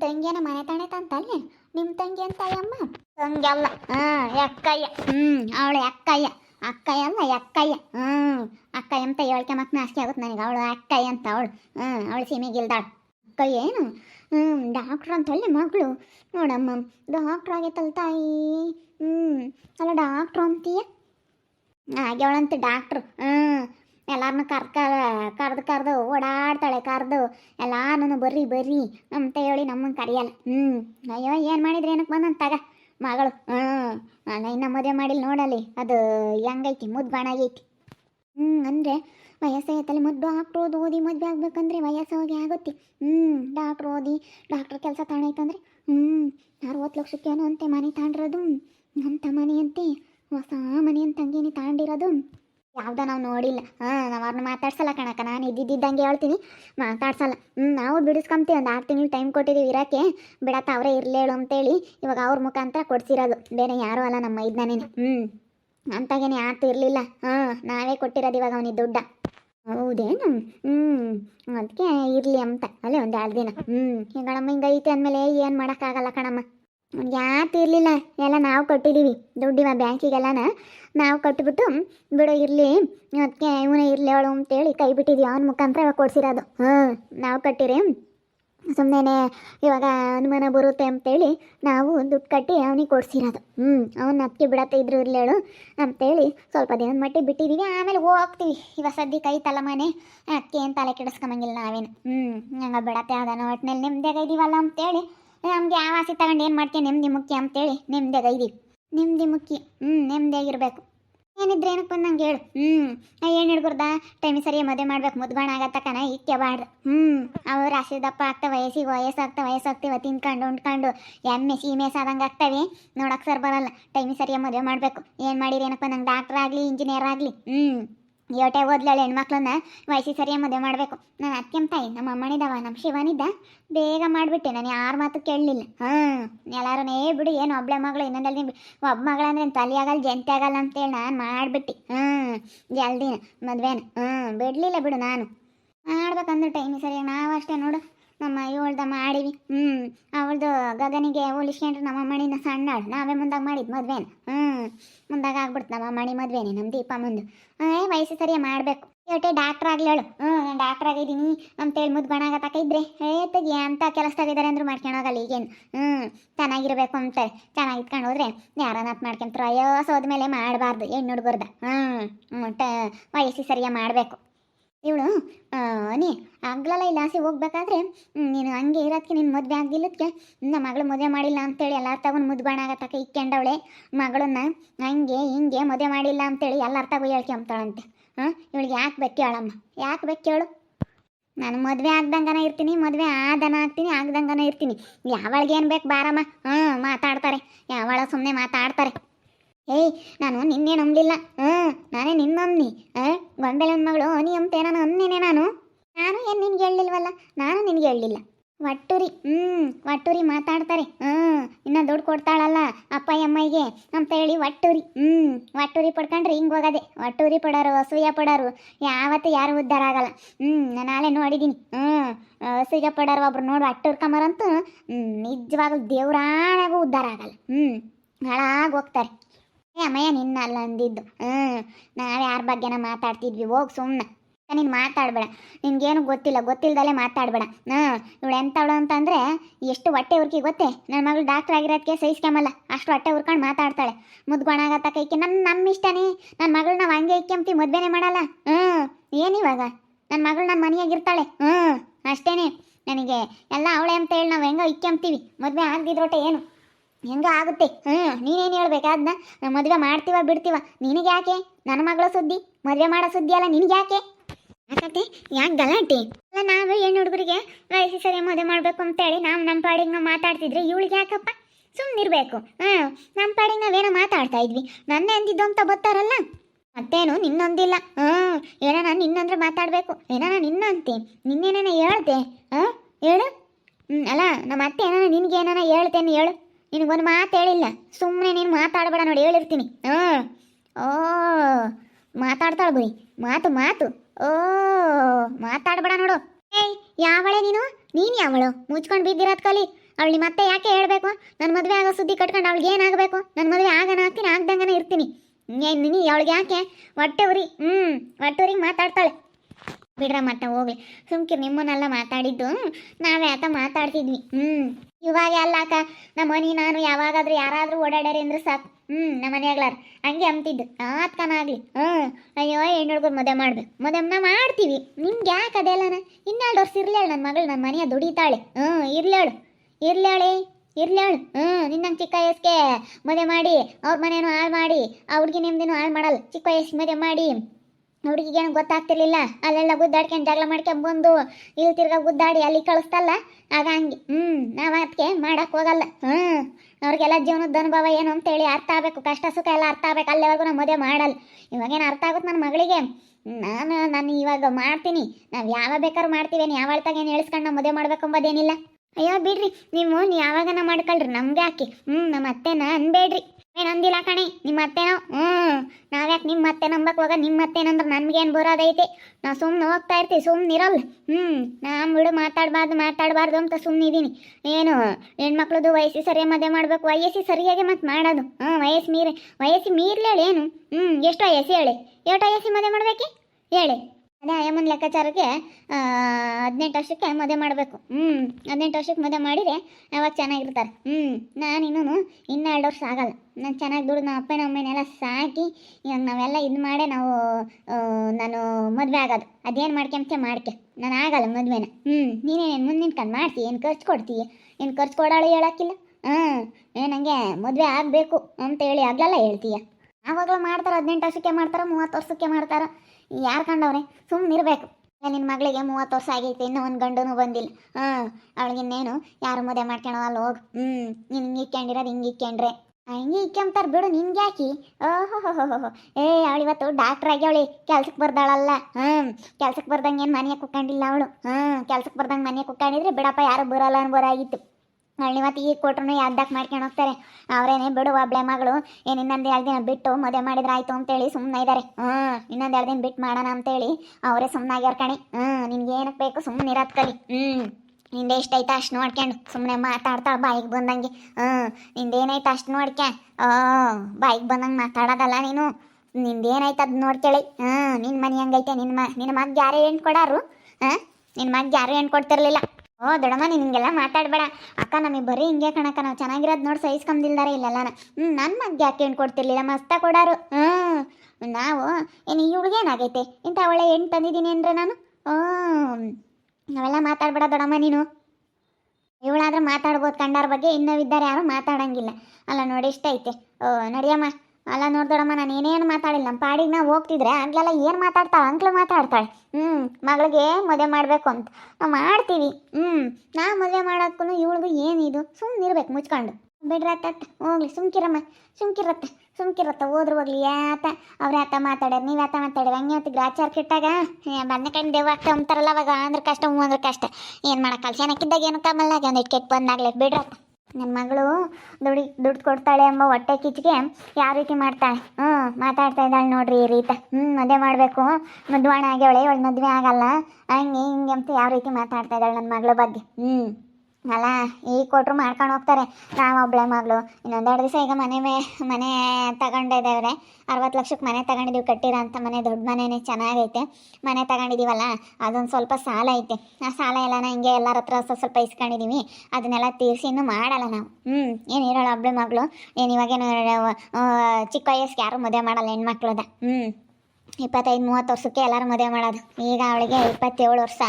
ತಂಗಿಯನ ಮನೆ ತಾನೆ ತಂತಲ್ಲೇ? ನಿಮ್ಮ ತಂಗಿ ಅಂತ ಅಮ್ಮ? ತಂಗಿ ಅಲ್ಲ. ಹಾಂ ಅಕ್ಕಯ್ಯ. ಹ್ಞೂ ಅವಳು ಅಕ್ಕಯ್ಯ. ಅಕ್ಕಯ್ಯ ಅಲ್ಲ ಅಕ್ಕಯ್ಯ. ಹ್ಞೂ ಅಕ್ಕಯ್ಯ ಅಂತ ಹೇಳ್ಕೆ ಮತ್ತೆ ನಾಚಿಕೆ ಆಗುತ್ತೆ ನನಗೆ. ಅವಳು ಅಕ್ಕಯ್ಯ ಅಂತ ಅವಳು. ಹ್ಞೂ ಅವಳು ಸೀಮೆಗಿಲ್ದಾಳ ಅಕ್ಕಯ್ಯ ಏನು? ಹ್ಞೂ ಡಾಕ್ಟ್ರ್ ಅಂತ ಒಳ್ಳೆ ಮಗಳು? ನೋಡಮ್ಮ ಡಾಕ್ಟ್ರ್ ಆಗೈತಲ್ಲ ತಾಯಿ. ಹ್ಞೂ ಅಲ್ಲ ಡಾಕ್ಟ್ರ್ ಅಂತೀಯ? ಹಾಗೆ ಅವಳಂತ ಡಾಕ್ಟ್ರು ಹ್ಞೂ ಎಲ್ಲಾರನ್ನ ಕರ್ ಕರ್ದು ಕರ್ದು ಓಡಾಡ್ತಾಳೆ, ಕರ್ದು. ಎಲ್ಲಾರನ್ನು ಬರ್ರಿ ಬರ್ರಿ ಅಂತ ಹೇಳಿ ನಮ್ಮನ್ನು ಕರೆಯಲ್ಲ. ಹ್ಞೂ ಅಯ್ಯೋ, ಏನು ಮಾಡಿದ್ರೆ ಏನಕ್ಕೆ ಬಂದಂತ ತಗ? ಮಗಳು. ಹ್ಞೂ ನಾನು ಇನ್ನು ಮದುವೆ ಮಾಡಿಲ್ಲ ನೋಡಲಿ ಅದು ಹೆಂಗೈತಿ? ಮುದ್ದು ಬಾಣಾಗೈತಿ ಹ್ಞೂ ಅಂದರೆ ವಯಸ್ಸಾಗೈತಲ್ಲಿ ಮುದ್ದು ಡಾಕ್ಟ್ರು ಓದಿ ಓದಿ ಮದುವೆ ಆಗ್ಬೇಕಂದ್ರೆ ವಯಸ್ಸಾಗಿ ಆಗುತ್ತೆ. ಹ್ಞೂ ಡಾಕ್ಟ್ರ್ ಓದಿ ಡಾಕ್ಟ್ರ್ ಕೆಲಸ ತಾಣೈತಂದ್ರೆ ಹ್ಞೂ ಅರವತ್ತು ಲಕ್ಷಕ್ಕೇನೋ ಅಂತೆ ಮನೆ ತಾಂಡಿರೋದು. ಅಂತ ಮನೆ ಅಂತೆ, ಹೊಸ ಮನೆ ಅಂತ ಹಂಗೇನೆ ತಾಂಡಿರೋದು. ಯಾವ್ದ ನಾವು ನೋಡಿಲ್ಲ. ಹಾಂ, ನಾವು ಅವ್ರನ್ನ ಮಾತಾಡ್ಸಲ್ಲ ಕಣಕ್ಕ. ನಾನು ಇದ್ದಿದ್ದಂಗೆ ಹೇಳ್ತೀನಿ. ಮಾತಾಡ್ಸಲ್ಲ. ಹ್ಞೂ ನಾವು ಬಿಡಿಸ್ಕೊಂತೀವಿ ಒಂದು ಆರು ತಿಂಗಳು ಟೈಮ್ ಕೊಟ್ಟಿದ್ದೀವಿ ಇರೋಕ್ಕೆ ಬಿಡತ್ತ ಅವರೇ ಇರಲೇಳು ಅಂತೇಳಿ ಇವಾಗ ಅವ್ರ ಮುಖಾಂತರ ಕೊಡ್ಸಿರೋದು. ಬೇರೆ ಯಾರೂ ಅಲ್ಲ ನಮ್ಮ ಮೈದ್ನೇ ಹ್ಞೂ ಅಂತಾಗೇನೆ ಆತು ಇರಲಿಲ್ಲ. ಹಾಂ, ನಾವೇ ಕೊಟ್ಟಿರೋದು ಇವಾಗ ಅವನಿಗೆ ದುಡ್ಡ. ಹೌದೇನು? ಹ್ಞೂ ಅದಕ್ಕೆ ಇರಲಿ ಅಂತ. ಅಲ್ಲೇ ಒಂದು ಎರಡು ದಿನ. ಹ್ಞೂ ಹಿಂಗಳಮ್ಮ ಹಿಂಗೈತೆ ಅಂದಮೇಲೆ ಏನು ಮಾಡೋಕ್ಕಾಗಲ್ಲ ಕಣಮ್ಮ. ಯಾತು ಇರಲಿಲ್ಲ. ಎಲ್ಲ ನಾವು ಕೊಟ್ಟಿದ್ದೀವಿ ದುಡ್ಡಿವ ಬ್ಯಾಂಕಿಗೆಲ್ಲನ. ನಾವು ಕಟ್ಟಿಬಿಟ್ಟು ಬಿಡು ಇರಲಿ ಅದಕ್ಕೆ ಇವನೇ ಇರಲಿ ಅವಳು ಅಂತೇಳಿ ಕೈ ಬಿಟ್ಟಿದ್ದೀವಿ ಅವನ ಮುಖಾಂತರ ಇವಾಗ ಕೊಡ್ಸಿರೋದು. ಹಾಂ, ನಾವು ಕಟ್ಟಿರಿ. ಸುಮ್ಮನೆ ಇವಾಗ ಅನುಮಾನ ಬರುತ್ತೆ ಅಂತೇಳಿ ನಾವು ದುಡ್ಡು ಕಟ್ಟಿ ಅವನಿಗೆ ಕೊಡ್ಸಿರೋದು. ಹ್ಞೂ ಅವನ ಅದಕ್ಕೆ ಬಿಡತ್ತೆ, ಇದ್ರು ಇರಲೇಳು ಅಂತೇಳಿ ಸ್ವಲ್ಪ ದಿನದ ಮಟ್ಟಿಗೆ ಬಿಟ್ಟಿದ್ದೀವಿ ಆಮೇಲೆ ಹೋಗ್ತೀವಿ. ಇವಾಗ ಸದ್ಯ ಕೈ ಮನೆ ಅಕ್ಕಿ ಏನು ತಲೆ ಕೆಡಿಸ್ಕೊಂಬಂಗಿಲ್ಲ ನಾವೇನು. ಹ್ಞೂ ಹಂಗೆ ಬಿಡತ್ತೆ ಅದನ್ನು ಒಟ್ಟಿನಲ್ಲಿ ನೆಮ್ಮದಿಯಾಗ ಇದೀವಲ್ಲ ಅಂತೇಳಿ ನಮ್ಗೆ ಯಾವ ಆಸೆ ತಗೊಂಡು ಏನು ಮಾಡ್ತೀಯ? ನೆಮ್ಮದಿ ಮುಖ್ಯ ಅಂತೇಳಿ ನೆಮ್ಮದಿಯಾಗ ಇದೀವಿ ನೆಮ್ಮದಿ ಮುಖ್ಯ. ಹ್ಞೂ ನೆಮ್ಮದಿಯಾಗಿರ್ಬೇಕು ಏನಿದ್ರೆ ಏನಕ್ಕೆ ಬಂದಂಗೆ ಹೇಳು. ಹ್ಞೂ ಏನು ಹಿಡ್ಗುರ್ದ ಟೈಮಿಗೆ ಸರಿ ಮದುವೆ ಮಾಡ್ಬೇಕು. ಮುದ್ಬಾಣ ಆಗತ್ತಕನ ಇಕ್ಕೆ ಬಾಡ್ದು. ಹ್ಞೂ ಅವ್ರು ರಾಶಿ ದಪ್ಪ ಆಗ್ತಾ ವಯಸ್ಸಿಗೆ ವಯಸ್ಸಾಗ್ತಾ ವಯಸ್ಸಾಗ್ತೀವ, ತಿನ್ಕೊಂಡು ಉಂಡ್ಕೊಂಡು ಎಮ್ಮೆ ಸೀಮೆಸ್ ಆದಂಗೆ ಆಗ್ತವೆ. ನೋಡಕ್ಕೆ ಸರ್ ಬರಲ್ಲ. ಟೈಮಿಗೆ ಸರಿಯಾಗಿ ಮದುವೆ ಮಾಡಬೇಕು. ಏನು ಮಾಡಿರಿ? ಏನಪ್ಪ ನಂಗೆ ಡಾಕ್ಟರ್ ಆಗಲಿ, ಇಂಜಿನಿಯರ್ ಆಗಲಿ. ಹ್ಞೂ ಯೋಟೆ ಓದ್ಲಾಳೆ ಹೆಣ್ಮಕ್ಳನ್ನ ವಯಸ್ಸಿ ಸರಿಯಾಗಿ ಮದುವೆ ಮಾಡಬೇಕು. ನಾನು ಅತ್ಯಂತ ತಾಯಿ, ನಮ್ಮ ಅಮ್ಮನಿದವ, ನಮ್ಮ ಶಿವನಿದ್ದ. ಬೇಗ ಮಾಡಿಬಿಟ್ಟೆ, ನಾನು ಯಾರ ಮಾತು ಕೇಳಲಿಲ್ಲ. ಹಾಂ ಎಲ್ಲರೂ ಬಿಡು, ಏನು ಒಬ್ಳೆ ಮಗಳು ಇನ್ನೊಂದಲ್ಲಿ ಒಬ್ಬ ಮಗಳಂದ್ರೆ ತಲೆ ಆಗಲ್ಲ ಜಂತೆ ಆಗಲ್ಲ ಅಂತೇಳಿ ನಾನು ಮಾಡಿಬಿಟ್ಟು. ಹ್ಞೂ ಜಲ್ದಿನ ಮದುವೆನ. ಹ್ಞೂ ಬಿಡಲಿಲ್ಲ ಬಿಡು ನಾನು. ಮಾಡ್ಬೇಕಂದ್ರೆ ಟೈಮ್ ಸರಿಯಾಗಿ ನಾವು ಅಷ್ಟೇ ನೋಡು. ನಮ್ಮ ಇವಳ್ದ ಮಾಡಿವಿ. ಹ್ಞೂ ಅವಳ್ದು ಗಗನಿಗೆ ಹೋಲಿಸ್ಕೊಂಡ್ರೆ ನಮ್ಮ ಮಣಿನ ಸಣ್ಣ ನಾವೇ ಮುಂದಾಗ ಮಾಡಿದ್ದು ಮದ್ವೆನ. ಹ್ಞೂ ಮುಂದಾಗ ಆಗ್ಬಿಡ್ತು ನಮ್ಮ ಮಣಿ ಮದ್ವೆನೆ ನಮ್ಮ ದೀಪ ಮುಂದೆ. ಏ, ವಯಸ್ಸು ಸರಿಯ ಮಾಡಬೇಕು. ಇವಟ್ಟೆ ಡಾಕ್ಟ್ರ್ ಆಗ್ಲೇಳು ಹ್ಞೂ ನಾನು ಡಾಕ್ಟ್ರ್ ಆಗಿದ್ದೀನಿ. ಅಂತೇಳಿ ಮುದ್ದು ಬಣಾಗತ್ತಕ ಇದ್ರೆ. ಏ, ತೆಗಿ, ಅಂತ ಕೆಲಸದಾಗಿದ್ದಾರೆ ಅಂದ್ರೆ ಹೋಗಲ್ಲ ಈಗೇನು. ಹ್ಞೂ ಚೆನ್ನಾಗಿರ್ಬೇಕು ಅಂತ ಚೆನ್ನಾಗಿ ಇಟ್ಕೊಂಡು ಹೋದ್ರೆ ಯಾರನ್ನ ಮಾಡ್ಕೊಂತಾರೆ. ಅಯ್ಯೋ, ಸೋದ್ಮೇಲೆ ಮಾಡಬಾರ್ದು ಹೆಣ್ಣು ಹುಡುಗರ್ದ. ಹ್ಞೂ ಟ ವಯಸ್ಸು ಸರಿಯಾಗಿ ಮಾಡಬೇಕು. ಇವಳು ನೀ, ಆಗ್ಲಲ್ಲ ಇಲ್ಲಿ ಆಸೆ ಹೋಗ್ಬೇಕಾದ್ರೆ ನೀನು ಹಂಗೆ ಇರೋದಕ್ಕೆ ನಿನ್ನ ಮದುವೆ ಆಗಿಲ್ಲದಕ್ಕೆ ನಮ್ಮ ಮಗಳು ಮದುವೆ ಮಾಡಿಲ್ಲ ಅಂತೇಳಿ ಎಲ್ಲ ತಗೊಂಡು ಮುದ್ಬಾಣ ಆಗತ್ತಕ್ಕ ಇಕ್ಕೊಂಡವಳೆ ಮಗಳನ್ನ ಹಂಗೆ ಹಿಂಗೆ ಮದುವೆ ಮಾಡಿಲ್ಲ ಅಂತೇಳಿ ಎಲ್ಲಾರ ತಗೋ ಹೇಳ್ಕೊಂಬ್ತಾಳಂತೆ ಹಾಂ ಇವಳಿಗೆ ಯಾಕೆ ಬೇಕು ಹೇಳಮ್ಮ ಯಾಕೆ ಬೇಕು ಹೇಳು ನಾನು ಮದುವೆ ಆಗ್ದಂಗನ ಇರ್ತೀನಿ, ಮದುವೆ ಆದನ ಆಗ್ತೀನಿ, ಆಗ್ದಂಗನ ಇರ್ತೀನಿ. ಯಾವಳಿಗೆ ಏನು ಬೇಕು ಬಾರಮ್ಮ? ಹ್ಞೂ ಮಾತಾಡ್ತಾರೆ. ಯಾವಳ ಸುಮ್ಮನೆ ಮಾತಾಡ್ತಾರೆ. ಏಯ್, ನಾನು ನಿನ್ನೇ ನಂಬಲಿಲ್ಲ. ಹ್ಞೂ ನಾನೇ ನಿನ್ನ ನಂಬ್ನಿ ಗೊಂಬೆಲ ಮಗಳು, ನೀ ಅಂತೆ ನಾನು ಅಂದೇನೆ ನಾನು. ನಾನು ಏನು ನಿನಗೆ ಹೇಳಿಲ್ವಲ್ಲ ನಾನು ನಿನಗೆ ಹೇಳಲಿಲ್ಲ. ಒಟ್ಟುರಿ ಹ್ಞೂ ಒಟ್ಟುರಿ ಮಾತಾಡ್ತಾರೆ. ಹ್ಞೂ ಇನ್ನ ದುಡ್ಡು ಕೊಡ್ತಾಳಲ್ಲ ಅಪ್ಪ ಅಮ್ಮಗೆ ಅಂತ ಹೇಳಿ ಒಟ್ಟುರಿ ಹ್ಞೂ ಒಟ್ಟುರಿ ಪಡ್ಕೊಂಡ್ರೆ ಹಿಂಗೆ ಹೋಗೋದೆ. ಒಟ್ಟುರಿ ಪಡೋರು, ಅಸೂಯ ಪಡೋರು. ಯಾವತ್ತೂ ಯಾರು ಉದ್ಧಾರ ಆಗಲ್ಲ. ಹ್ಞೂ ನಾನು ನಾಳೆ ನೋಡಿದ್ದೀನಿ ಹ್ಞೂ ಅಸೂಯ ಪಡೋರು ಒಬ್ರು ನೋಡಿ ಅಟ್ಟುರ್ಕೊಂಬರಂತೂ ಹ್ಞೂ ನಿಜವಾಗ್ಲೂ ದೇವ್ರಾಣಗೂ ಉದ್ಧಾರ ಆಗಲ್ಲ. ಹ್ಞೂ ಹಾಳಾಗಿ ಹೋಗ್ತಾರೆ. ಅಮ್ಮಯ್ಯ, ನಿನ್ನ ಅಲ್ಲ ಅಂದಿದ್ದು. ಹ್ಞೂ ನಾವು ಯಾರ ಬಗ್ಗೆನ ಮಾತಾಡ್ತಿದ್ವಿ. ಹೋಗಿ ಸುಮ್ಮನೆ ನೀನು ಮಾತಾಡಬೇಡ. ನಿನ್ಗೇನು ಗೊತ್ತಿಲ್ಲ. ಗೊತ್ತಿಲ್ದಲೆ ಮಾತಾಡಬೇಡ. ಹಾಂ ಇವಳು ಎಂಥವಳು ಅಂತಂದರೆ ಎಷ್ಟು ಹೊಟ್ಟೆ ಉರ್ಕಿ ಗೊತ್ತೇ? ನನ್ನ ಮಗಳು ಡಾಕ್ಟರ್ ಆಗಿರೋದಕ್ಕೆ ಸಹಿಸ್ಕೊಂಬಲ್ಲ ಅಷ್ಟು ಹೊಟ್ಟೆ ಉರ್ಕೊಂಡು ಮಾತಾಡ್ತಾಳೆ. ಮುದ್ಗೊಣಾಗತ್ತ ಕೈಕೆ ನನ್ನ ನಮ್ಮ ಇಷ್ಟನೇ ನನ್ನ ಮಗಳು ನಾವು ಹಂಗೆ ಇಕ್ಕೆಂಬ್ತಿ ಮದುವೆನೇ ಮಾಡಲ್ಲ. ಹ್ಞೂ ಏನಿವಾಗ ನನ್ನ ಮಗಳು ನನ್ನ ಮನೆಯಾಗಿರ್ತಾಳೆ. ಹ್ಞೂ ಅಷ್ಟೇನೆ. ನನಗೆ ಎಲ್ಲ ಅವಳೆ ಅಂತ ಹೇಳಿ ನಾವು ಹೆಂಗೋ ಇಕ್ಕೆಂಬ್ತೀವಿ ಮದುವೆ ಆಗದಿದ್ರೊಟ್ಟೆ ಏನು? ಹೆಂಗ ಆಗುತ್ತೆ. ಹ್ಞೂ ನೀನೇನು ಹೇಳ್ಬೇಕಾದ್ನ ಅದನ್ನ ಮದುವೆ ಮಾಡ್ತೀವ, ಬಿಡ್ತೀವ? ನಿನಗೆ ಯಾಕೆ? ನನ್ನ ಮಗಳ ಸುದ್ದಿ? ಮದುವೆ ಮಾಡೋ ಸುದ್ದಿ ಅಲ್ಲ, ನಿನಗೆ ಯಾಕೆ? ಯಾಕತ್ತೆ ಯಾಕೆ ಗಲಾಟೆ? ಅಲ್ಲ, ನಾವು ಹೆಣ್ಣು ಹುಡುಗರಿಗೆ ವಯಸ್ಸು ಸರಿ ಮದುವೆ ಮಾಡಬೇಕು ಅಂತೇಳಿ ನಾವು ನಮ್ಮ ಪಾಡಿಗೆ ನಾವು ಮಾತಾಡ್ತಿದ್ರೆ ಇವಳಿಗೆ ಯಾಕಪ್ಪ? ಸುಮ್ಮನಿರ್ಬೇಕು ಹಾಂ ನಮ್ಮ ಪಾಡಿಗೆ ನಾವೇನೋ ಮಾತಾಡ್ತಾ ಇದ್ವಿ. ನನ್ನೇ ಅಂದಿದ್ದು ಅಂತ ಗೊತ್ತಾರಲ್ಲ? ಮತ್ತೇನು, ನಿನ್ನೊಂದಿಲ್ಲ. ಹ್ಞೂ ಏನಾನ ನಾನು ನಿನ್ನಂದ್ರೆ ಮಾತಾಡಬೇಕು? ಏನಾನ ನಿನ್ನ ಅಂತೆ ಹೇಳ್ತೆ ಹಾಂ, ಹೇಳು? ಹ್ಞೂ ಅಲ್ಲ ನಮ್ಮ ಅತ್ತೆ ಏನಾನ ನಿನಗೆ ಏನಾನ ಹೇಳ್ತೇನೆ ಹೇಳು. ನಿನಗೊಂದು ಮಾತು ಹೇಳಿಲ್ಲ. ಸುಮ್ಮನೆ ನೀನು ಮಾತಾಡಬೇಡ ನೋಡಿ, ಹೇಳಿರ್ತೀನಿ. ಹಾಂ ಓ, ಮಾತಾಡ್ತಾಳೆ ಬರೀ ಮಾತು ಮಾತು. ಓ, ಮಾತಾಡಬೇಡ ನೋಡು. ಏಯ್, ಯಾವಳೆ ನೀನು? ನೀನು ಯಾವಳು? ಮುಚ್ಕೊಂಡು ಬಿದ್ದಿರೋದು ಕಲಿ. ಅವಳು ನಿಮ್ಮ ಅತ್ತೆ ಯಾಕೆ ಹೇಳಬೇಕು? ನನ್ನ ಮದುವೆ ಆಗೋ ಸುದ್ದಿ ಕಟ್ಕೊಂಡು ಅವಳಿಗೆ ಏನಾಗಬೇಕು ನನ್ನ ಮದುವೆ ಆಗನ ಹಾಕ್ತೀನಿ ಆಗ್ದಂಗನ ಇರ್ತೀನಿ. ನೀನು ಅವಳಿಗೆ ಯಾಕೆ? ಹೊಟ್ಟೆ ಉರಿ. ಹ್ಞೂ, ಹೊಟ್ಟೆ ಉರಿಗೆ ಮಾತಾಡ್ತಾಳೆ. ಬಿಡ್ರ ಮತ್ತೆ ಹೋಗ್ಲಿ. ಸುಮ್ಕಿ ನಿಮ್ಮನ್ನೆಲ್ಲ ಮಾತಾಡಿದ್ದು ನಾವೇ ಆತ ಮಾತಾಡ್ತಿದ್ವಿ. ಹ್ಞೂ ಇವಾಗ ಅಲ್ಲ ಅಕ್ಕ ನಮ್ಮ ಮನೆ ನಾನು ಯಾವಾಗಾದ್ರೂ ಯಾರಾದರೂ ಓಡಾಡ್ಯಾರ ಅಂದ್ರೆ ಸಾಕು. ಹ್ಞೂ ನಮ್ಮ ಮನೆಯಾಗ್ಲಾರ. ಹಂಗೆ ಅಂತಿದ್ದು ಆತ್ಕನಾಗ್ಲಿ ಹ್ಞೂ ಅಯ್ಯೋ ಹೆಣ್ಣು ಹುಡುಗರು ಮದುವೆ ಮಾಡ್ಬೇಕು ಮದುವೆನ ಮಾಡ್ತೀವಿ. ನಿಮ್ಗೆ ಯಾಕೆ ಅದೆಲ್ಲನ ಇನ್ನೆರಡು ವರ್ಷ ಇರ್ಲೇಳು ನನ್ನ ಮಗಳು? ನನ್ನ ಮನೆಯ ದುಡಿತಾಳೆ. ಹ್ಞೂ ಇರ್ಲೇಳು ಇರ್ಲೇಳೆ ಇರ್ಲೇಳು ಹ್ಞೂ ನಿನ್ನಂಗೆ ಚಿಕ್ಕ ವಯಸ್ಸಿಗೆ ಮದುವೆ ಮಾಡಿ, ಅವ್ರ ಮನೇನು ಹಾಳು ಮಾಡಿ, ಆ ಹುಡುಗಿ ನಿಮ್ದೇನು ಹಾಳು ಮಾಡಲ್ಲ. ಚಿಕ್ಕ ವಯಸ್ಸಿಗೆ ಮದುವೆ ಮಾಡಿ. ಹುಡುಗಿಗೇನು ಗೊತ್ತಾಗ್ತಿರ್ಲಿಲ್ಲ. ಅಲ್ಲೆಲ್ಲ ಗುದ್ದಾಡ್ಕೊಂಡು ಜಗಳ ಮಾಡ್ಕೊಂಡು ಬಂದು, ಇಲ್ಲಿ ತಿರ್ಗಾ ಗುದ್ದಾಡಿ ಅಲ್ಲಿ ಕಳಿಸ್ತಲ್ಲ, ಆಗ ಹಂಗೆ ಹ್ಞೂ ನಾವು ಅದಕ್ಕೆ ಮಾಡಕ್ಕೆ ಹೋಗಲ್ಲ. ಹ್ಞೂ ಅವ್ರಿಗೆಲ್ಲ ಜೀವನದ ಅನುಭವ ಏನು ಅಂತೇಳಿ ಅರ್ಥ ಆಗಬೇಕು. ಕಷ್ಟ, ಸುಖ ಎಲ್ಲ ಅರ್ಥ ಆಗ್ಬೇಕು. ಅಲ್ಲಿವರೆಗೂ ನಾವು ಮದುವೆ ಮಾಡಲ್ಲ. ಇವಾಗೇನು ಅರ್ಥ ಆಗುತ್ತೆ ನನ್ನ ಮಗಳಿಗೆ? ನಾನು ನಾನು ಇವಾಗ ಮಾಡ್ತೀನಿ. ನಾವು ಯಾವಾಗ ಬೇಕಾದ್ರೂ ಮಾಡ್ತೀವಿ. ಯಾವ ಅಳ್ತಾಗೇನು ಹೇಳ್ಸ್ಕೊಂಡು ನಾವು ಮದುವೆ ಮಾಡ್ಬೇಕಂಬೋದೇನಿಲ್ಲ. ಅಯ್ಯೋ, ಬಿಡ್ರಿ. ನೀವು ನೀವು ಯಾವಾಗನ ಮಾಡ್ಕೊಳ್ರಿ. ನಮ್ಗೆ ಹಾಕಿ. ಹ್ಞೂ ನಮ್ಮ ಅತ್ತೆನ ಅನ್ಬೇಡ್ರಿ. ಏನು ಅಂದಿಲ್ಲ ಕಣೆ, ನಿಮ್ಮ ಅತ್ತೆನೋ? ಹ್ಞೂ ನಾವ್ಯಾಕೆ ನಿಮ್ಮ ಅತ್ತೆ ನಂಬಕ್ ಹೋಗ? ನಿಮ್ಮ ಅತ್ತೆನಂದ್ರೆ ನನಗೇನು ಬರೋದೈತೆ? ನಾ ಸುಮ್ಮನೆ ಹೋಗ್ತಾ ಇರ್ತೀವಿ ಸುಮ್ಮನೆ ಇರಲ್ಲ. ಹ್ಞೂ ನಾನು ಬಿಡು, ಮಾತಾಡಬಾರ್ದು ಮಾತಾಡಬಾರ್ದು ಅಂತ ಸುಮ್ಮನೆ ಇದ್ದೀನಿ ಏನು, ಹೆಣ್ಮಕ್ಳದು ವಯಸ್ಸಿ ಸರಿಯಾಗಿ ಮದುವೆ ಮಾಡಬೇಕು? ವಯಸ್ಸಿ ಸರಿಯಾಗಿ ಮತ್ತೆ ಮಾಡೋದು. ಹ್ಞೂ ವಯಸ್ಸು ಮೀರಿ, ವಯಸ್ಸು ಹೇಳಿ ಏನು? ಹ್ಞೂ ಎಷ್ಟು ವಯಸ್ಸು ಹೇಳಿ? ಎಷ್ಟು ವಯಸ್ಸಿ ಮದುವೆ ಮಾಡ್ಬೇಕು? ಹೇಳಿ. ಅದೇ ಆಯಮ್ಮನ ಲೆಕ್ಕಾಚಾರಕ್ಕೆ ಹದಿನೆಂಟು ವರ್ಷಕ್ಕೆ ಮದುವೆ ಮಾಡಬೇಕು. ಹ್ಞೂ ಹದಿನೆಂಟು ವರ್ಷಕ್ಕೆ ಮದುವೆ ಮಾಡಿದರೆ ಅವಾಗ ಚೆನ್ನಾಗಿರ್ತಾರೆ. ಹ್ಞೂ ನಾನು ಇನ್ನೂ ಇನ್ನೂ ಇನ್ನೆರಡು ವರ್ಷ ಆಗಲ್ಲ. ನಾನು ಚೆನ್ನಾಗಿ ದುಡ್ದು ನಮ್ಮ ಅಪ್ಪನ ಅಮ್ಮನೆಲ್ಲ ಸಾಕಿ, ಇವಾಗ ನಾವೆಲ್ಲ ಇದು ಮಾಡೇ ನಾವು ನಾನು ಮದುವೆ ಆಗೋದು. ಅದೇನು ಮಾಡ್ಕೊಂತ ಮಾಡ್ಕೆ. ನಾನು ಆಗಲ್ಲ ಮದುವೆನ. ಹ್ಞೂ ನೀನೇನು ಮುಂದೆ ನಿಂತ್ಕೊಂಡು ಮಾಡ್ತೀಯ ಏನು ಖರ್ಚು ಕೊಡ್ತೀಯ? ಏನು ಖರ್ಚು ಕೊಡೋಳು ಹೇಳೋಕ್ಕಿಲ್ಲ? ಹ್ಞೂ ಏ ನನಗೆ ಮದುವೆ ಆಗಬೇಕು ಅಂತ ಹೇಳಿ ಆಗ್ಲೆಲ್ಲ ಹೇಳ್ತೀಯ? ಆವಾಗಲೂ ಮಾಡ್ತಾರೆ, ಹದಿನೆಂಟು ವರ್ಷಕ್ಕೆ ಮಾಡ್ತಾರೆ, ಮೂವತ್ತು ವರ್ಷಕ್ಕೆ ಮಾಡ್ತಾರೆ. ಯಾರು ಕಂಡವ್ರೆ? ಸುಮ್ಮನೆ ಇರಬೇಕು. ನಿನ್ನ ಮಗಳಿಗೆ ಮೂವತ್ತು ವರ್ಷ ಆಗೈತೆ, ಇನ್ನೂ ಒಂದು ಗಂಡನೂ ಬಂದಿಲ್ಲ. ಹಾಂ ಅವಳಿಗಿನ್ನೇನು ಯಾರು ಮದುವೆ ಮಾಡ್ಕೊಳವಲ್ಲ ಹೋಗು. ಹ್ಞೂ ನೀನು ಹಿಂಗೆ ಇಕ್ಕೊಂಡಿರೋದು ಹಿಂಗೆ ಇಕ್ಕೊಂಡ್ರೆ. ಹಿಂಗೆ ಇಕ್ಕೊಂತಾರೆ ಬಿಡು, ನಿನ್ಗೆ ಯಾಕಿ? ಓಹೋ ಏ, ಅವಳು ಇವತ್ತು ಡಾಕ್ಟ್ರ್ ಆಗಿ ಅವಳಿ ಕೆಲ್ಸಕ್ಕೆ ಬರ್ದಾಳಲ್ಲ. ಹ್ಞೂ ಕೆಲ್ಸಕ್ಕೆ ಬರ್ದಂಗೆ ಏನು ಮನೆಗೆ ಕುಕ್ಕಂಡಿಲ್ಲ ಅವಳು. ಹ್ಞೂ ಕೆಲ್ಸಕ್ಕೆ ಬರ್ದಂಗೆ ಮನೆಗೆ ಕುಕ್ಕಂಡಿದ್ರೆ ಬಿಡಪ್ಪ, ಯಾರು ಬರಲ್ಲ ಅನ್ಬೋದಾಗಿತ್ತು ಅವಳು ಇವತ್ತು ಈಗ ಕೊಟ್ರು ಯಾವ್ದಕ್ಕೆ ಮಾಡ್ಕೊಂಡು ಹೋಗ್ತಾರೆ? ಅವರೇನೆ ಬಿಡು ಒಬ್ಳೆ ಮಗಳು ಏನು ಇನ್ನೊಂದು ಎರಡು ದಿನ ಬಿಟ್ಟು ಮದುವೆ ಮಾಡಿದ್ರೆ ಆಯ್ತು ಅಂತೇಳಿ ಸುಮ್ಮನೆ ಇದ್ದಾರೆ ಹ್ಞೂ ಇನ್ನೊಂದು ಎರಡು ದಿನ ಬಿಟ್ಟು ಮಾಡೋಣ ಅಂತೇಳಿ ಅವರೇ ಸುಮ್ಮನಾಗ್ಯಾರ ಕಣೆ. ಹ್ಞೂ ನಿನ್ಗೆ ಏನಕ್ಕೆ ಬೇಕು? ಸುಮ್ಮನೆ ಇರೋದು ಕಲಿ. ಹ್ಞೂ ನಿಂದೆ ಎಷ್ಟೈತೆ ಅಷ್ಟು ನೋಡ್ಕೊಂಡು ಸುಮ್ಮನೆ ಮಾತಾಡ್ತಾಳೆ ಬಾಯಿಗೆ ಬಂದಂಗೆ. ಹ್ಞೂ ನಿಂದೇನೈತೆ ಅಷ್ಟು ನೋಡ್ಕೆ ಓ, ಬಾಯಿಗೆ ಬಂದಂಗೆ ಮಾತಾಡೋದಲ್ಲ ನೀನು? ನಿಂದೇನೈತೆ ಅದು ನೋಡ್ಕೇಳಿ ಹ್ಞೂ ನಿನ್ನ ಮನೆ ಹಂಗೈತೆ? ನಿನ್ನ ಮ ನಿನ್ನ ಮಗ ಯಾರೇ ಹೆಣ್ಣು ಕೊಡಾರು ಹಾಂ ನಿನ್ನ ಮಗ ಯಾರು ಹೆಣ್ಣು ಕೊಡ್ತಿರ್ಲಿಲ್ಲ ಓ ದೊಡಮ್ಮ ನೀನು ಹಿಂಗೆಲ್ಲ ಮಾತಾಡಬೇಡ. ಅಕ್ಕ, ನಮಗೆ ಬರೀ ಹಿಂಗೆ ಕಣಕ್ಕ, ನಾವು ಚೆನ್ನಾಗಿರೋದು ನೋಡಿ ಸಹಿಸ್ಕೊಂಬಿಲ್ದಾರೆ ಇಲ್ಲೆಲ್ಲ ಹ್ಞೂ ನನ್ನ ಮಗ್ಗೆ ಯಾಕೆ ಹೆಣ್ಣು ಕೊಡ್ತಿರ್ಲಿಲ್ಲ? ಮಸ್ತ ಕೊಡಾರು. ಹ್ಞೂ ನಾವು ಏನು ಈ ಹುಡುಗೇನಾಗೈತೆ? ಇಂಥ ಒಳ್ಳೆ ಹೆಣ್ಣು ತಂದಿದ್ದೀನಿ ಅಂದ್ರೆ ನಾನು? ಓ ನಾವೆಲ್ಲ ಮಾತಾಡ್ಬೇಡ ದೊಡಮ್ಮ ನೀನು. ಇವಳಾದ್ರೆ ಮಾತಾಡ್ಬೋದು ಕಂಡಾರ ಬಗ್ಗೆ. ಇನ್ನೂ ಇದ್ದಾರೆ ಯಾರು ಮಾತಾಡಂಗಿಲ್ಲ. ಅಲ್ಲ, ನೋಡಿ, ಇಷ್ಟ ಐತೆ. ಓ, ನಡಿಯಮ್ಮ. ಅಲ್ಲ ನೋಡ್ದೊಡಮ್ಮ ನಾನು ಏನೇನು ಮಾತಾಡಿಲ್ಲ. ನಮ್ಮ ಪಾಡಿಗೆ ನಾವು ಹೋಗ್ತಿದ್ರೆ ಆಗ್ಲೆಲ್ಲ ಏನು ಮಾತಾಡ್ತಾಳೆ? ಅಂಕ್ಲು ಮಾತಾಡ್ತಾಳೆ. ಹ್ಞೂ ಮಗಳಿಗೆ ಮದುವೆ ಮಾಡಬೇಕು ಅಂತ. ನಾವು ಮಾಡ್ತೀವಿ. ಹ್ಞೂ ನಾ ಮದುವೆ ಮಾಡೋಕ್ಕೂ ಇವಳಿಗೂ ಏನಿದು ಸುಮ್ಮನೆ ಇರ್ಬೇಕು ಮುಚ್ಕೊಂಡು. ಬಿಡ್ರತ್ತ ಹೋಗ್ಲಿ. ಸುಮ್ಕಿರಮ್ಮ. ಸುಮ್ಕಿರತ್ತೆ. ಸುಮ್ಕಿರತ್ತ. ಹೋದ್ರು ಹೋಗ್ಲಿ. ಯಾತ ಅವ್ರ ಆತ ಮಾತಾಡ್ಯಾರ. ನೀವು ಯಾತ ಮಾತಾಡ್ಯಾರ. ಹಂಗೆ ಹೊತ್ತಿಗೆ ಆಚಾರ ಕೆಟ್ಟಾಗ ಬಂದ ಕಂಡು ದೇವ ಆಗ್ತಾ ಅಂತಾರಲ್ಲ ಅವಾಗ. ಅಂದ್ರೆ ಕಷ್ಟ ಹ್ಞೂ ಅಂದ್ರೆ ಕಷ್ಟ. ಏನು ಮಾಡಕ್ಕಲ್ಲ ಚೆನ್ನಾಗಿದ್ದಾಗ ಏನು ಕಮ್ಮಲ್ಲ ಒಂದು ಇಟ್ಟು ಕೆಟ್ಟು ಬಂದಾಗ್ಲೇ ಬಿಡ್ರತ್ತ ನನ್ನ ಮಗಳು ದುಡಿ, ದುಡ್ಡು ಕೊಡ್ತಾಳೆ ಎಂಬ ಹೊಟ್ಟೆ ಕಿಚ್ಚಿಗೆ ಯಾವ ರೀತಿ ಮಾಡ್ತಾಳೆ? ಹ್ಞೂ ಮಾತಾಡ್ತಾ ಇದ್ದಾಳೆ ನೋಡ್ರಿ ಈ ರೀತಿ. ಹ್ಞೂ ಮದುವೆ ಮಾಡಬೇಕು. ಮುದ್ವಾಣ ಆಗ್ಯವಳೆ ಇವಳು ಮದುವೆ ಆಗಲ್ಲ. ಹಂಗೆ ಹಿಂಗೆ ಅಂತ ಯಾವ ರೀತಿ ಮಾತಾಡ್ತಾ ಇದ್ದಾಳೆ ನನ್ನ ಮಗಳ ಬಗ್ಗೆ? ಹ್ಞೂ ಅಲ್ಲ ಈಗ ಕೊಟ್ಟರು ಮಾಡ್ಕೊಂಡು ಹೋಗ್ತಾರೆ. ನಾವು ಒಬ್ಳೆ ಮಗಳು. ಇನ್ನೊಂದೆರಡು ದಿವಸ ಈಗ ಮನೆ ಮೇ, ಮನೆ ತಗೊಂಡಿದ್ದೇವ್ರೆ ಅರವತ್ತು ಲಕ್ಷಕ್ಕೆ ಮನೆ ತಗೊಂಡಿದ್ದೀವಿ ಕಟ್ಟಿರೋ ಅಂತ ಮನೆ, ದೊಡ್ಡ ಮನೆನೇ ಚೆನ್ನಾಗೈತೆ. ಮನೆ ತಗೊಂಡಿದ್ದೀವಲ್ಲ ಅದೊಂದು ಸ್ವಲ್ಪ ಸಾಲ ಐತೆ. ಆ ಸಾಲ ಎಲ್ಲನ ಹಿಂಗೆ ಎಲ್ಲರ ಹತ್ರ ಸ್ವಲ್ಪ ಸ್ವಲ್ಪ ಇಸ್ಕೊಂಡಿದ್ದೀವಿ ಅದನ್ನೆಲ್ಲ ತೀರಿಸಿ ಇನ್ನೂ ಮಾಡಲ್ಲ ನಾವು. ಹ್ಞೂ ಏನು ಇರೋಳು ಒಬ್ಳೆ ಮಗಳು? ಏನು ಇವಾಗೇನು ಚಿಕ್ಕ ವಯಸ್ಸಿಗೆ ಯಾರು ಮದುವೆ ಮಾಡಲ್ಲ ಹೆಣ್ಮಕ್ಳದ? ಹ್ಞೂ ಇಪ್ಪತ್ತೈದು ಮೂವತ್ತು ವರ್ಷಕ್ಕೆ ಎಲ್ಲರೂ ಮದುವೆ ಮಾಡೋದು. ಈಗ ಅವಳಿಗೆ ಇಪ್ಪತ್ತೇಳು ವರ್ಷ.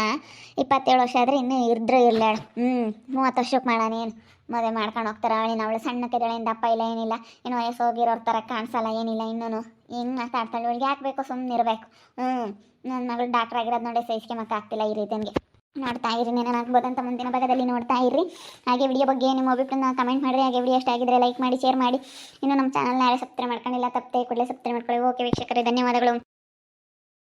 ಇಪ್ಪತ್ತೇಳು ವರ್ಷ ಆದರೆ ಇನ್ನೂ ಇದ್ರೆ ಇರ್ಲೇಳು ಹ್ಞೂ ಮೂವತ್ತು ವರ್ಷಕ್ಕೆ ಏನು ಮದುವೆ ಮಾಡ್ಕೊಂಡು ಹೋಗ್ತಾರೆ. ಅವಳಿನ ಅವಳು ಸಣ್ಣ ಕೆದಳಿಂದ ಅಪ್ಪ ಇಲ್ಲ, ಏನಿಲ್ಲ. ಇನ್ನು ವಯಸ್ಸು ಹೋಗಿರೋರ ಥರ ಕಾಣಿಸಲ್ಲ, ಏನಿಲ್ಲ ಇನ್ನೂ ಹೆಂಗೆ ಮಾತಾಡ್ತಾಳೆ. ಇವಳಿಗೆ ಯಾಕೆ ಬೇಕು? ಸುಮ್ಮನೆ ಇರಬೇಕು. ಹ್ಞೂ ನನ್ನ ಮಗಳು ಡಾಕ್ಟರ್ ಆಗಿರೋದು ನೋಡಿ ಸಹಿಸ್ಕೊಂಬಕ್ಕೆ ಆಗ್ತಿಲ್ಲ ಈ ರೀತಿಯಂಗೆ ನೋಡ್ತಾ ಇರಿ ನೆನಪಾಗ್ಬೋದಂತ ಮುಂದಿನ ಭಾಗದಲ್ಲಿ ನೋಡ್ತಾ ಇರಿ. ಹಾಗೆ ವಿಡಿಯೋ ಬಗ್ಗೆ ನಿಮ್ಮ ಅಭಿಪ್ರಾಯ ಕಮೆಂಟ್ ಮಾಡಿರಿ. ಹಾಗೆ ವಿಡಿಯೋ ಇಷ್ಟ ಆಗಿದ್ರೆ ಲೈಕ್ ಮಾಡಿ ಶೇರ್ ಮಾಡಿ. ಇನ್ನು ನಮ್ಮ ಚಾನಲ್ನ ಯಾರೇ ಸಬ್ಸ್ಕ್ರೈಬ್ ಮಾಡ್ಕೊಂಡಿಲ್ಲ, ತಪ್ಪದೆ ಕೂಡಲೇ ಸಬ್ಸ್ಕ್ರೈಬ್ ಮಾಡ್ಕೊಳ್ಳಿ. ಓಕೆ ವೀಕ್ಷಕರೇ, ಧನ್ಯವಾದಗಳು.